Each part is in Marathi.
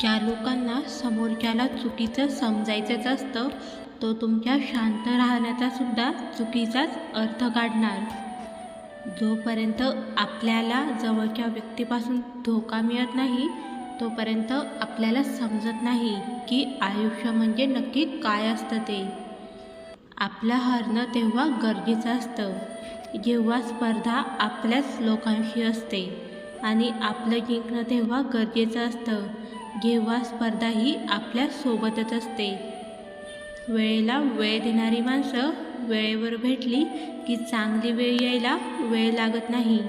ज्या लोकांना समोरच्याला चुकीचं समजायचंच असतं तो तुमच्या शांत राहण्याचा सुद्धा चुकीचाच अर्थ काढणार. जोपर्यंत आपल्याला जवळच्या व्यक्तीपासून धोका मिळत नाही तोपर्यंत आपल्याला समजत नाही की आयुष्य म्हणजे नक्की काय असतं ते. आपलं हरणं तेव्हा गरजेचं असतं. जेव्हा स्पर्धा आपल्याच लोकांशी असते आणि आपलं जिंकणं तेव्हा गरजेचं असतं. जेव्हा स्पर्धा ही आपल्यासोबतच असते. वेळेला वेळ देणारी माणसं वेळेवर भेटली की चांगली वेळ यायला वेळ लागत नाही.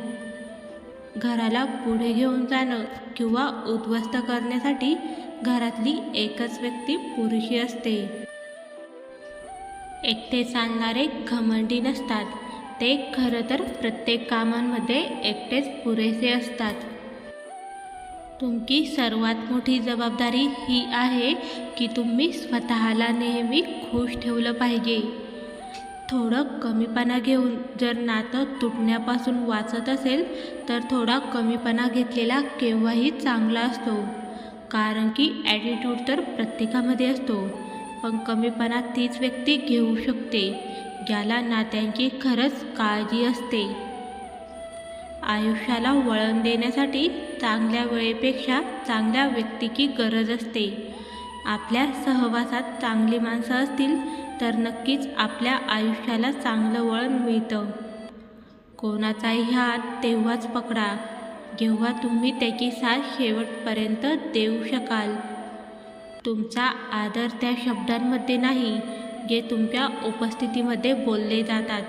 घराला पुढे घेऊन जाणं किंवा उद्ध्वस्त करण्यासाठी घरातली एकच व्यक्ती पुरुषी असते. एकटे चालणारे घमंडी नसतात. ते खरं तर प्रत्येक कामांमध्ये एकटेच पुरेसे असतात. तुमची सर्वात मोठी जबाबदारी ही आहे की तुम्ही स्वतःला नेहमी खुश ठेवलं पाहिजे. थोडं कमीपणा घेऊन जर नातं तुटण्यापासून वाचत असेल तर थोडा कमीपणा घेतलेला केव्हाही चांगला असतो. कारण की ॲटिट्यूड तर प्रत्येकामध्ये असतो. पण कमीपणा तीच व्यक्ती घेऊ शकते ज्याला नात्यांची खरंच काळजी असते. आयुष्याला वळण देण्यासाठी चांगल्या वेळेपेक्षा चांगल्या व्यक्तीची गरज असते. आपल्या सहवासात चांगली माणसं असतील तर नक्कीच आपल्या आयुष्याला चांगलं वळण मिळतं. कोणाचाही हात तेव्हाच पकडा जेव्हा तुम्ही त्याची साथ शेवटपर्यंत देऊ शकाल. तुमचा आदर त्या शब्दांमध्ये नाही जे तुमच्या उपस्थितीमध्ये बोलले जातात.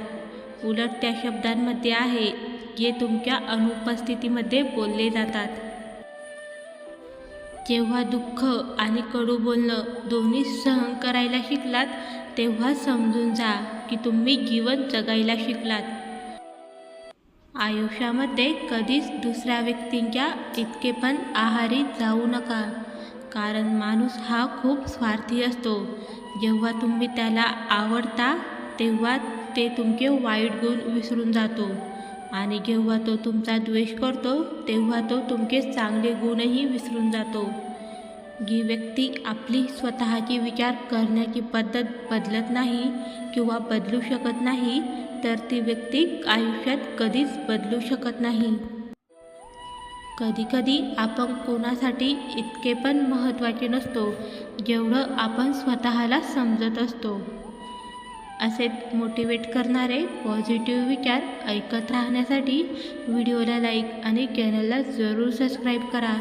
उलट त्या शब्दांमध्ये आहे जे तुमच्या अनुपस्थितीमध्ये बोलले जातात. जेव्हा दुःख आणि कडू बोलणं दोन्ही सहन करायला शिकलात तेव्हा समजून जा की तुम्ही जीवन जगायला शिकलात. आयुष्यामध्ये कधीच दुसऱ्या व्यक्तींच्या इतके पण आहारी जाऊ नका कारण माणूस हा खूप स्वार्थी असतो. जेव्हा तुम्ही त्याला आवडता तेव्हा ते तुमचे वाईट गुण विसरून जातो. आणि जेव्हा तो तुमचा द्वेष करतो तेव्हा तो तुमचे चांगले गुणही विसरून जातो. जी व्यक्ती आपली स्वतःची विचार करण्याची पद्धत बदलत नाही किंवा बदलू शकत नाही तर ती व्यक्ती आयुष्यात कधीच बदलू शकत नाही. कधीकधी आपण कोणासाठी इतके पण महत्त्वाचे नसतो जेवढं आपण स्वतःला समजत असतो. असे मोटिवेट करणारे पॉझिटिव्ह विचार ऐकत राहण्यासाठी व्हिडिओला लाईक आणि चॅनलला जरूर सबस्क्राईब करा.